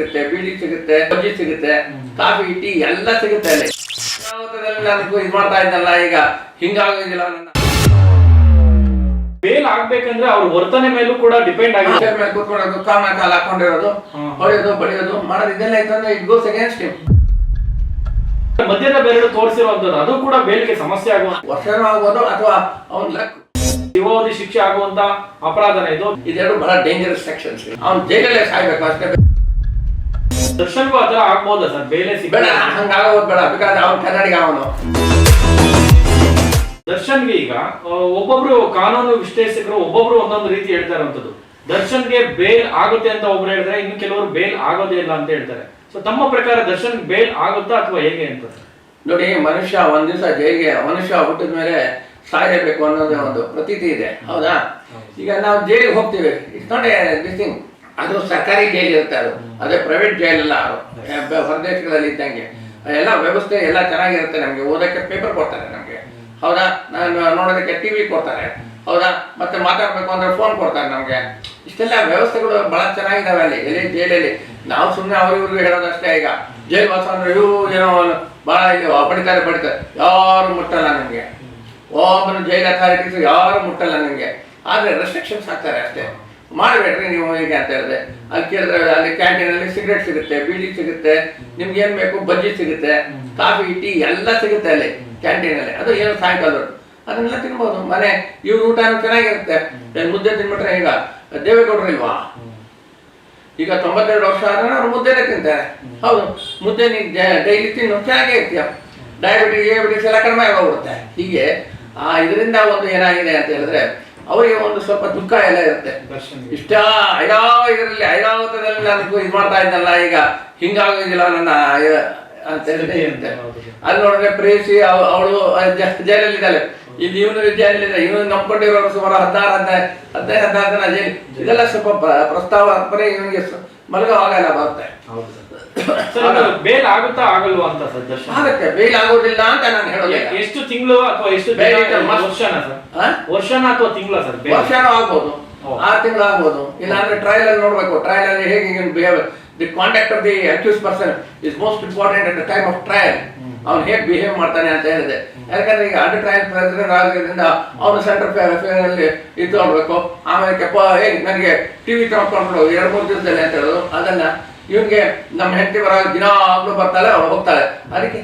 ಸಿಗುತ್ತೆ ಬೀಡಿ ಸಿಗುತ್ತೆ ಬಜ್ಜಿ ಸಿಗುತ್ತೆ ಕಾಫಿ ಟೀ ಎಲ್ಲ ಸಿಗುತ್ತೆ ಅಲ್ಲಿ. ನಾನು ಇದು ಮಾಡ್ತಾ ಇದ್ದಲ್ಲ ಈಗ? ಹಿಂಗಾಗೋದಿಲ್ಲ ನನ್ನ. ಬೇಲ್ ಆಗ್ಬೇಕಂದ್ರೆ ಅವ್ರ ವರ್ತನೆ ಮೇಲೂ ಕೂಡ ಡಿಪೆಂಡ್ ಆಗಿದೆ. ಮೇಲೆ ಕೂತ್ಕೊಳ್ಳೋದು ಕಾಮ ಕಾಲ ಹಾಕೊಂಡಿರೋದು. ಹೊಡೆಯೋದು ಬಡಿಯೋದು ಮಾಡೋದು ಇದೆಲ್ಲ ಇತ್ತಂದ್ರೆ ಇಟ್ ಗೋಸ್ ಅಗೇನ್ಸ್ಟ್ ಹಿಮ್ ಮಧ್ಯದ ಬೆರಳು ತೋರಿಸಿರುವಂತದ್ದು ಅದು ಕೂಡ ಬೇಲ್ಗೆ ಸಮಸ್ಯೆ ಆಗುವ ವರ್ಷನೂ ಆಗ್ಬೋದು ಅಥವಾ ಅವ್ನ ಲಕ್ ಜೀವಾವಧಿ ಶಿಕ್ಷೆ ಆಗುವಂತ ಅಪರಾಧನ ಇದು. ಇದೆರಡು ಬಹಳ ಡೇಂಜರಸ್ ಸೆಕ್ಷನ್ಸ್ ಅವ್ನು ಜೈಲಲ್ಲೇ ಸಾಯ್ಬೇಕು ಅಷ್ಟೇ. ದರ್ಶನ್ಗೂ ಗೆ ಆಗ್ಬೋದಾ ಸರ್ ಬೇಲೆ ಬೇಡ ಸಿಕ್ಕ ಹಂಗಾಗೋದು ಬೇಡ ಬಿಕಾಸ್ ಅವ್ನು ಕನ್ನಡಿಗ ಅವನು. ದರ್ಶನ್ಗೆ ಈಗ ಆ, ಒಬ್ಬೊಬ್ರು ಕಾನೂನು ವಿಶ್ಲೇಷಕರು ಒಬ್ಬೊಬ್ರು ಒಂದೊಂದು ರೀತಿ ಹೇಳ್ತಾ ಇರುವಂತದ್ದು ದರ್ಶನ್ಗೆ ಬೇಲ್ ಆಗುತ್ತೆ ಅಂತ ಒಬ್ರು ಹೇಳಿದ್ರೆ ಇನ್ನು ಕೆಲವರು ಬೇಲ್ ಆಗೋದೇ ಇಲ್ಲ ಅಂತ ಹೇಳ್ತಾರೆ. ಸೊ ತಮ್ಮ ಪ್ರಕಾರ ದರ್ಶನ್ ಬೇಲ್ ಆಗುತ್ತಾ ಅಥವಾ ಹೇಗೆ ಅಂತ? ನೋಡಿ ಮನುಷ್ಯ ಒಂದ್ ದಿವಸ ಜೈಲಿಗೆ ಮನುಷ್ಯ ಹುಟ್ಟಿದ ಮೇಲೆ ಸಾಯಬೇಕು ಅನ್ನೋದೇ ಒಂದು ಪ್ರತೀತಿ ಇದೆ. ಹೌದಾ? ಈಗ ನಾವು ಜೈಲಿಗೆ ಹೋಗ್ತೀವಿ. It's not a this thing ಅದು ಸರ್ಕಾರಿ ಜೈಲು ಇರುತ್ತೆ ಅದು. ಅದೇ ಪ್ರೈವೇಟ್ ಜೈಲ್ ಎಲ್ಲ ಹೊರದೇಶಗಳಲ್ಲಿ ಇದ್ದಂಗೆ. ಎಲ್ಲ ವ್ಯವಸ್ಥೆ ಎಲ್ಲ ಚೆನ್ನಾಗಿರುತ್ತೆ ನಮಗೆ. ಓದಕ್ಕೆ ಪೇಪರ್ ಕೊಡ್ತಾರೆ ನಮಗೆ. ಹೌದಾ? ನಾನು ನೋಡೋದಕ್ಕೆ ಟಿವಿ ಕೊಡ್ತಾರೆ. ಹೌದಾ? ಮತ್ತೆ ಮಾತಾಡ್ಬೇಕು ಅಂದ್ರೆ ಫೋನ್ ಕೊಡ್ತಾರೆ ನಮಗೆ. ಇಷ್ಟೆಲ್ಲ ವ್ಯವಸ್ಥೆಗಳು ಬಹಳ ಚೆನ್ನಾಗಿದ್ದಾವೆ ಅಲ್ಲಿ ಎಲ್ಲಿ ಜೈಲಲ್ಲಿ. ನಾವು ಸುಮ್ಮನೆ ಅವ್ರಿವ್ರಿಗೂ ಹೇಳೋದಷ್ಟೇ ಈಗ. ಜೈಲ್ ವಾಸ ಅಂದ್ರೆ ಇವು ಏನೋ ಬಹಳ ಇಲ್ಲಿ ಬಡಿತಾರೆ ಬಡಿತಾರೆ ಯಾರು ಮುಟ್ಟಲ್ಲ ನಮಗೆ. ಒಬ್ಬನು ಜೈಲ್ ಅಥಾರಿಟೀಸ್ ಯಾರು ಮುಟ್ಟಲ್ಲ ನಮಗೆ. ಆದ್ರೆ ರೆಸ್ಟ್ರಿಕ್ಷನ್ಸ್ ಹಾಕ್ತಾರೆ ಅಷ್ಟೇ. ಮಾಡಬೇಡ್ರಿ ನೀವು ಹೀಗೆ ಅಂತ ಹೇಳಿದೆ ಅಲ್ಲಿ ಕೇಳಿದ್ರೆ ಅಲ್ಲಿ ಕ್ಯಾಂಟೀನಲ್ಲಿ ಸಿಗರೇಟ್ ಸಿಗುತ್ತೆ, ಬೀಡಿ ಸಿಗುತ್ತೆ, ನಿಮ್ಗೆ ಏನ್ ಬೇಕು ಬಜ್ಜಿ ಸಿಗುತ್ತೆ, ಕಾಫಿ, ಟೀ ಎಲ್ಲ ಸಿಗುತ್ತೆ ಅಲ್ಲಿ ಕ್ಯಾಂಟೀನಲ್ಲಿ ಅದು ಏನು ಸಾಯಂಕಾಲ ಅದನ್ನೆಲ್ಲ ತಿನ್ಬೋದು. ಮನೆ, ಇವ್ರ ಊಟನೂ ಚೆನ್ನಾಗಿರುತ್ತೆ. ಮುದ್ದೆ ತಿನ್ಬಿಟ್ರೆ ಈಗ ದೇವೇಗೌಡರು ಇಲ್ವಾ? ಈಗ ತೊಂಬತ್ತೆರಡು ವರ್ಷ ಆದ್ರೆ ಅವ್ರು ಮುದ್ದೆನೇ ತಿಂತಾರೆ. ಹೌದು. ಮುದ್ದೆ ನೀ ಡೈಲಿ ತಿನ್ನು, ಚೆನ್ನಾಗೇ ಇರ್ತೀಯ. ಡಯಾಬಿಟಿಸ್ ಎಲ್ಲ ಕಡಿಮೆ ಆಗೋಗ್ಬಿಡುತ್ತೆ. ಹೀಗೆ, ಆ, ಇದರಿಂದ ಒಂದು ಏನಾಗಿದೆ ಅಂತ ಹೇಳಿದ್ರೆ ಅವರಿಗೆ ಒಂದು ಸ್ವಲ್ಪ ದುಃಖ ಎಲ್ಲ ಇರುತ್ತೆ. ಇಷ್ಟ ಐರಾವ ಇದರಲ್ಲಿ ಐರಾವತದಲ್ಲಿ ನಾನು ಇದು ಮಾಡ್ತಾ ಇದ್ದಲ್ಲ ಈಗ ಹಿಂಗಾಗೋದಿಲ್ಲ ನನ್ನ ಅಂತ ಇರುತ್ತೆ. ಅಲ್ಲಿ ನೋಡಿದ್ರೆ ಪ್ರೇಸಿ ಅವಳು ಜೈಲಲ್ಲಿದ್ದಾಳೆ. ಇಲ್ಲಿ ಇವನು ಜೈಲಲ್ಲಿದೆ ಇವನು ನಂಬ್ಕೊಂಡಿರೋರು ಸುಮಾರು ಹದಿನಾರು ಹದಿನೈದು ಹದಿನೈದು ಹದಿನಾರು ಜನ ಜೈಲು. ಇದೆಲ್ಲ ಸ್ವಲ್ಪ ಪ್ರಸ್ತಾವ ಇವನಿಗೆ ಮಲಗೋ ಆಗಲ್ಲ ಬರುತ್ತೆ. ಬೇಲ್ ಆಗುತ್ತಾ ಆಗಲ್ವಾ ಅಂತ ಸರ್ ದರ್ಶನ್? ಆಗತ್ತೆ ಬೇಲ್ ಆಗೋದಿಲ್ಲ ಅಂತ ನಾನು ಹೇಳೋದು ಎಷ್ಟು ತಿಂಗಳು ಅಥವಾ ಎಷ್ಟು ವರ್ಷನ ಸರ್? ಆ? ವರ್ಷನ ಅಥವಾ ತಿಂಗಳ ಸರ್ ವರ್ಷನ ಆಗ್ಬೋದು. ಆರು ತಿಂಗಳು ಆಗ್ಬೋದು. ಇಲ್ಲಾಂದ್ರೆ ಟ್ರಯಲ್ ಅಲ್ಲಿ ನೋಡ್ಬೇಕು. ಟ್ರಯಲ್ ಅಲ್ಲಿ ಹೇಗೆ behave the contact of the accuse person is most important at the time of trial ಅವ್ನು ಹೇಗೆ ಬಿಹೇವ್ ಮಾಡ್ತಾನೆ ಅಂತ ಹೇಳಿದೆ. ಯಾಕಂದ್ರೆ ಈಗ ಅಂಡರ್ ಟ್ರಯಲ್ ಪ್ರೆಸಿಡೆಂಟ್ ಆಗೋದ್ರಿಂದ ಅವನು ಸೆಂಟರ್ ಅಲ್ಲಿ ಇದು ನೋಡ್ಬೇಕು ಆಮೇಲೆ ಕೆಪ್ಪ ಹೇಗೆ ನನಗೆ ಟಿವಿ ತಗೊಂಡ್ಕೊಂಡು ಎರಡು ಮೂರು ದಿವಸದಲ್ಲಿ ಅಂತ ಹೇಳೋದು. ಅದನ್ನ ಇವನ್ಗೆ ನಮ್ಮ ಹೆಂಡತಿ ಬರೋ ದಿನ ಆಗ್ಲೂ ಬರ್ತಾಳೆ ಅವಳು ಹೋಗ್ತಾಳೆ. ಅದಕ್ಕೆ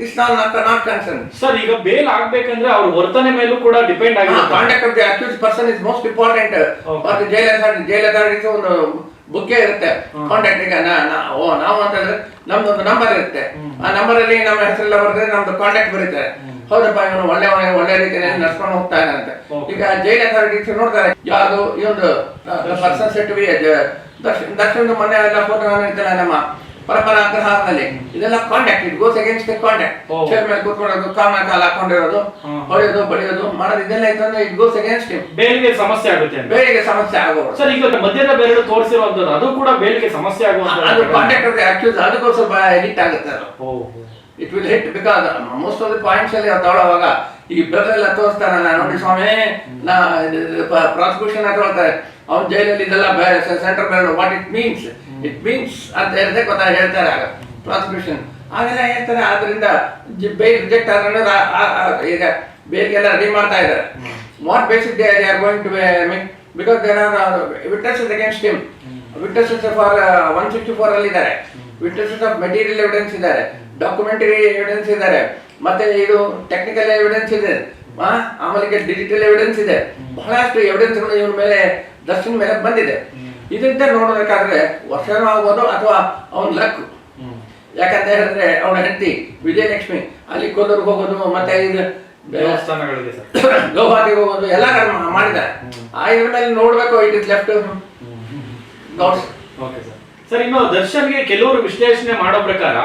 this not not concern sir ಈಗ ಬೇಲ್ ಆಗ್ಬೇಕಂದ್ರೆ ಅವ್ರ ವರ್ತನೆ ಮೇಲೂ ಕೂಡ ಡಿಪೆಂಡ್ ಆಗಿರುತ್ತೆ. Contact of the accuse person is most important. ಮತ್ತೆ ಜೈಲ್ ಅಥಾರಿಟಿ ಜೈಲ್ ಅಥಾರಿಟೀಸ್ ಒಂದು ಬುಕ್ಕೆ ಇರುತ್ತೆ. ಕಾಂಟ್ಯಾಕ್ಟ್ ಈಗ ಓ ನಾವು ಅಂತ ಹೇಳಿದ್ರೆ ನಮ್ದು ಒಂದು ನಂಬರ್ ಇರುತ್ತೆ. ಆ ನಂಬರ್ ಅಲ್ಲಿ ನಮ್ಮ ಹೆಸರೆಲ್ಲ ಬರೆದ್ರೆ ನಮ್ದು ಕಾಂಟ್ಯಾಕ್ಟ್ ಬರೀತಾರೆ ಹೌದಪ್ಪ ಇವನು ಒಳ್ಳೆ ಒಳ್ಳೆ ರೀತಿಯಲ್ಲಿ ನಡ್ಸ್ಕೊಂಡು ಹೋಗ್ತಾ ಇದ್ದಾರೆ ಅಂತ ಈಗ ಜೈಲ್ ಅಥಾರಿಟೀಸ್ ನೋಡ್ತಾರೆ ಯಾವುದು ಈ ಒಂದು ಪರ್ಸನ್ ಸೆಟ್ ಬಿ ದರ್ಶನ್ ದಕ್ಷಿಣ ಮೊನ್ನೆ ಎಲ್ಲ ಫೋಟೋ ಇರ್ತಲ್ಲ ನಮ್ಮ ಪರಪರ ಅಗ್ರಹಾರದಲ್ಲಿ ಇದೆಲ್ಲ contact it goes against the contact. Chair ಮೇಲೆ ಕೂತ್ಕೊಳ್ಳೋದು ಕಾಮ ಕಾಲ ಹಾಕೊಂಡಿರೋದು. ಹೊಡೆಯೋದು ಬಡಿಯೋದು ಮಾಡೋದು ಇದೆಲ್ಲ ಇತ್ತಂದ್ರೆ ಇಟ್ ಗೋಸ್ ಅಗೇನ್ಸ್ಟ್ ಹಿಮ್ ಬೇಲ್ಗೆ ಸಮಸ್ಯೆ ಆಗುತ್ತೆ ಬೇರೆಗೆ ಸಮಸ್ಯೆ ಆಗೋದು. ಸರ್ ಈಗ ಮಧ್ಯದ ಬೇರೆ ತೋರಿಸಿರುವಂತದ್ದು ಅದು ಕೂಡ ಬೇಲ್ಗೆ ಸಮಸ್ಯೆ ಅದು ಆಗುವಂತ ಕಾಂಟ್ಯಾಕ್ಟ್ ಅದೇ ಅಕ್ಯೂಸ್ ಅದಕ್ಕೂ ಸ್ವಲ್ಪ ಹಿಟ್ ಆಗುತ್ತೆ ಅದು. It will hit because most of the points ಅಲ್ಲಿ ಅದು ತಗೊಳ್ಳುವಾಗ ಈ ಬ್ರದರ್ ತೋರಿಸ್ತಾರ ನೋಡಿ ಸ್ವಾಮಿ ನಾ ಪ್ರಾಸಿಕ್ಯೂಷನ್ ತಗೊಳ್ತಾರೆ ಅವ್ನ ಜೈಲಲ್ಲಿ ಇದೆಲ್ಲ ಸೆಂಟರ್ ಬೇರೆ what it means it means ಅಂತ ಹೇಳಿದ್ರೆ ಗೊತ್ತಾ ಹೇಳ್ತಾರೆ ಆಗ. ಪ್ರಾಸಿಕ್ಯೂಷನ್. ಆಗೆಲ್ಲ ಹೇಳ್ತಾರೆ ಆದ್ರಿಂದ ಬೇಲ್ ರಿಜೆಕ್ಟ್ ಆದ್ರೆ ಈಗ ಬೇಲ್ಗೆಲ್ಲ ರೆಡಿ ಮಾಡ್ತಾ ಇದ್ದಾರೆ. What basic they are going to mean because there are witnesses against him. Witnesses for one sixty four ಅಲ್ಲಿ ಇದ್ದಾರೆ. ವಿಟ್ನೆಸಸ್ ಆಫ್ ಮೆಟೀರಿಯಲ್ ಎವಿಡೆನ್ಸ್ ಇದ್ದಾರೆ. ಡಾಕ್ಯುಮೆಂಟರಿ ಎವಿಡೆನ್ಸ್ ಇದ್ದಾರೆ. ಮತ್ತೆ ಇದು ಟೆಕ್ನಿಕಲ್ ಎವಿಡೆನ್ಸ್ ಇದೆ. ಆಮೇಲೆ ಡಿಜಿಟಲ್ ಎವಿಡೆನ್ಸ್ ಇದೆ. ಬಹಳಷ್ಟು ಎವಿಡೆನ್ಸ್ಗಳು ಇವನ ಮೇಲೆ ದರ್ಶನ್ ಮೇಲೆ ಬಂದಿದೆ. ಇದರಿಂದ ನೋಡಬೇಕಾದ್ರೆ ವರ್ಷನೂ ಆಗ್ಬೋದು ಅಥವಾ ಅವನ ಲಕ್ ಯಾಕಂತ ಹೇಳಿದ್ರೆ ಅವನ ಹೆಂಡತಿ ವಿಜಯಲಕ್ಷ್ಮಿ ಅಲ್ಲಿ ಕೋಲೂರ್ಗೆ ಹೋಗೋದು ಮತ್ತೆ ಇದು ದೇವಸ್ಥಾನಗಳಿಗೆ ಸರ್. ಗೌಹಾತಿಗೆ ಹೋಗೋದು ಎಲ್ಲ ಮಾಡಿದ್ದಾರೆ. ಆ ಇದ್ರ ಮೇಲೆ ನೋಡ್ಬೇಕು it is left okay sir. Sir, ಇನ್ನು ದರ್ಶನ್ಗೆ ಕೆಲವರು ವಿಶ್ಲೇಷಣೆ ಮಾಡೋ ಪ್ರಕಾರ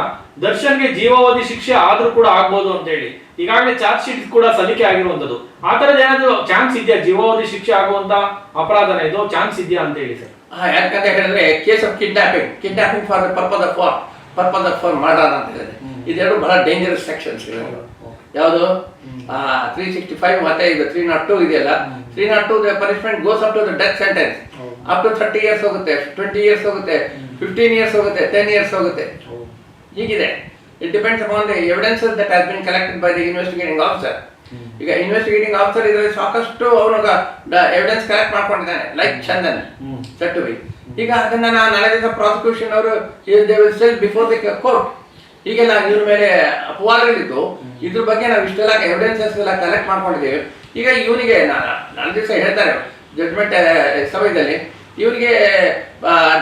ದರ್ಶನ್ಗೆ ಜೀವಾವಧಿ ಶಿಕ್ಷೆ ಆದ್ರೂ ಕೂಡ ಆಗ್ಬೋದು ಅಂತ ಹೇಳಿ. ಈಗಾಗಲೇ ಚಾರ್ಜ್ ಶೀಟ್ ಕೂಡ ಸಲ್ಲಿಕೆ ಆಗಿರುವಂತದ್ದು. ಆ ತರದ ಏನಾದ್ರು ಚಾನ್ಸ್ ಇದೆಯಾ? ಜೀವಾವಧಿ ಶಿಕ್ಷೆ ಆಗುವಂತ ಅಪರಾಧನ? ಇದು ಚಾನ್ಸ್ ಇದೆಯಾ ಅಂತ ಹೇಳಿ ಸರ್. ಯಾಕಂತ ಹೇಳಿದ್ರೆ case of kidnapping kidnapping for the purpose of purpose of for murder ಅಂತ ಹೇಳಿದೆ. ಇದೆರಡು ಬಹಳ ಡೇಂಜರಸ್ ಸೆಕ್ಷನ್ಸ್ ಯಾವುದು? ತ್ರೀ ಸಿಕ್ಸ್ಟಿ ಫೈವ್ ಮತ್ತೆ ಇದು ತ್ರೀ ನಾಟ್ ಟೂ ಇದೆಯಲ್ಲ? Three not two punishment goes up to the death sentence up to thirty years ಹೋಗುತ್ತೆ twenty years ಹೋಗುತ್ತೆ ಫಿಫ್ಟೀನ್ ಇಯರ್ಸ್ ಹೋಗುತ್ತೆ ಟೆನ್ ಇಯರ್ಸ್ ಹೋಗುತ್ತೆ. ಹೀಗಿದೆ. It depends upon the evidence that has been collected by the investigating officer ಈಗ investigating officer ಇದರಲ್ಲಿ ಸಾಕಷ್ಟು ಅವನು evidence collect ಮಾಡ್ಕೊಂಡಿದ್ದಾನೆ like Chandan set to be ಈಗ ಅದನ್ನ ನಾನು ನಾಳೆ ದಿವಸ ಪ್ರಾಸಿಕ್ಯೂಷನ್ ಅವರು ಸೆಲ್ ಬಿಫೋರ್ ದಿ ಕೋರ್ಟ್ ನಾನು ಇವ್ರ ಮೇಲೆ ಅಪವಾದಗಳಿದ್ದು, ಇದ್ರ ಬಗ್ಗೆ ನಾವು ಇಷ್ಟೆಲ್ಲ ಎವಿಡೆನ್ಸಸ್ ಎಲ್ಲ ಕಲೆಕ್ಟ್ ಮಾಡ್ಕೊಂಡಿದ್ದೀವಿ. ಈಗ ಇವನಿಗೆ ನಾಲ್ಕು ದಿವಸ ಹೇಳ್ತಾರೆ ಜಡ್ಜ್ಮೆಂಟ್ ಸಮಯದಲ್ಲಿ ಇವನಿಗೆ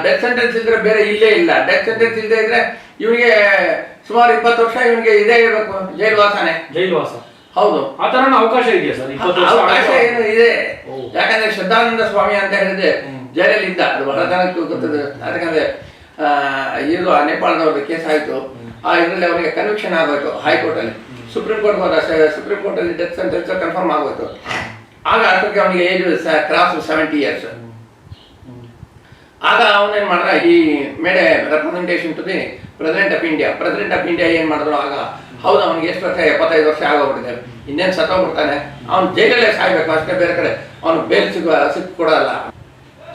ಡೆತ್ ಸೆಂಟೆನ್ಸ್ ಇದ್ರೆ ಬೇರೆ ಇಲ್ಲೇ ಇಲ್ಲ. ಡೆತ್ ಸೆಂಟೆನ್ಸ್ ಇಲ್ಲದೆ ಇದ್ರೆ ಇವನಿಗೆ ಸುಮಾರು ಇಪ್ಪತ್ತು ವರ್ಷ ಇವನಿಗೆ ಇದೇ ಇರಬೇಕು, ಜೈಲ್ವಾಸನೆ. ಜೈಲುವಾಸ. ಹೌದು. ಆ ತರ ಅವಕಾಶ ಇದೆಯಾ ಸರ್? ಅವಕಾಶ. ಏನು ಇದೆ. ಯಾಕಂದ್ರೆ ಶ್ರದ್ಧಾನಂದ ಸ್ವಾಮಿ ಅಂತ ಹೇಳಿದ್ರೆ ಜೈಲಲ್ಲಿದ್ದ. ಅದು ಬಹಳ ಜನಕ್ಕೆ ಗೊತ್ತದೆ ಯಾಕಂದ್ರೆ ಆ, ಇದು ಆ ನೇಪಾಳದವ್ರದ್ದು ಕೇಸ್ ಆಯ್ತು. ಆ ಇದರಲ್ಲಿ ಅವರಿಗೆ ಕನ್ವಿಕ್ಷನ್ ಆಗಬೇಕು ಹೈಕೋರ್ಟ್ ಅಲ್ಲಿ ಸುಪ್ರೀಂ ಕೋರ್ಟ್ ಹೋದ ಸುಪ್ರೀಂ ಕೋರ್ಟ್ ಅಲ್ಲಿ ಡೆತ್ ಸೆಂಟೆನ್ಸ್ ಕನ್ಫರ್ಮ್ ಆಗಬೇಕು. ಆಗ ಅದಕ್ಕೆ ಅವನಿಗೆ ಏಜ್ ಕ್ರಾಸ್ ಸೆವೆಂಟಿ ಇಯರ್ಸ್ ಆಗ ಅವನೇನ್ ಮಾಡ್ದ ಈ made representation to the president of India president of India ಏನ್ ಮಾಡಿದ್ರು ಆಗ ಹೌದು ಅವನಿಗೆ ಎಷ್ಟು ವರ್ಷ? ಎಪ್ಪತ್ತೈದು ವರ್ಷ ಆಗೋಗ್ಬಿಟ್ಟಿದೆ ಇನ್ನೇನು ಸತ್ತೋಗ್ಬಿಡ್ತಾನೆ ಅವ್ನು ಜೈಲಲ್ಲೇ ಸಾಯ್ಬೇಕು ಅಷ್ಟೇ ಬೇರೆ ಕಡೆ. ಅವ್ನು ಬೇಲ್ ಸಿಗುವ ಸಿಕ್ ಕೊಡಲ್ಲ.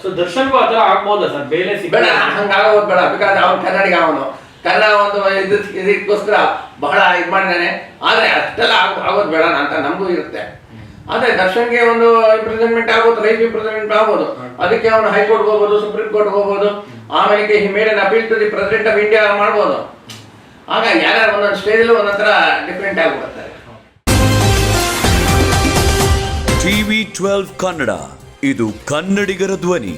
ಸೊ ದರ್ಶನ್ಗೂ ಆ ಆಗ್ಬೋದ ಆಗ್ಬೋದಾ ಸರ್? ಬೇಲೆ ಸಿಗಬೇಡ ಬೇಡ ಹಂಗಾಗೋದು ಬೇಡ. ಬಿಕಾಸ್ ಅವನು ಕನ್ನಡಿಗ ಅವನು. ಕನ್ನಡ ಒಂದು ಇದು ಇದಕ್ಕೋಸ್ಕರ ಬಹಳ ಇದು ಮಾಡಿದ್ದಾನೆ ಆದ್ರೆ ಅಷ್ಟೆಲ್ಲ ಆಗ ಆಗೋದು ಬೇಡ ಅಂತ ನಮಗೂ ಇರುತ್ತೆ. ಆದ್ರೆ ದರ್ಶನ್ಗೆ ಒಂದು ಇಂಪ್ರೆಸೆಂಟ್ಮೆಂಟ್ ಆಗ್ಬೋದು ಲೈಫ್ ಇಂಪ್ರೆಸೆಂಟ್ಮೆಂಟ್ ಆಗ್ಬೋದು. ಅದಕ್ಕೆ ಅವನು ಹೈಕೋರ್ಟ್ಗೆ ಹೋಗ್ಬೋದು ಸುಪ್ರೀಂ ಕೋರ್ಟ್ ಹೋಗ್ಬೋದು. ಆಮೇಲೆ he made an appeal to the president of India ಮಾಡ್ಬೋದು. ಆಗ ಯಾರ್ಯಾರು ಒಂದೊಂದು ಸ್ಟೇಜಲ್ಲಿ ಒಂದೊಂದು ಥರ ಡಿಫ್ರೆಂಟ್ ಆಗಿಬಿಡ್ತಾರೆ ಟಿವಿ ಟ್ವೆಲ್ವ್ ಕನ್ನಡ ಇದು ಕನ್ನಡಿಗರ ಧ್ವನಿ.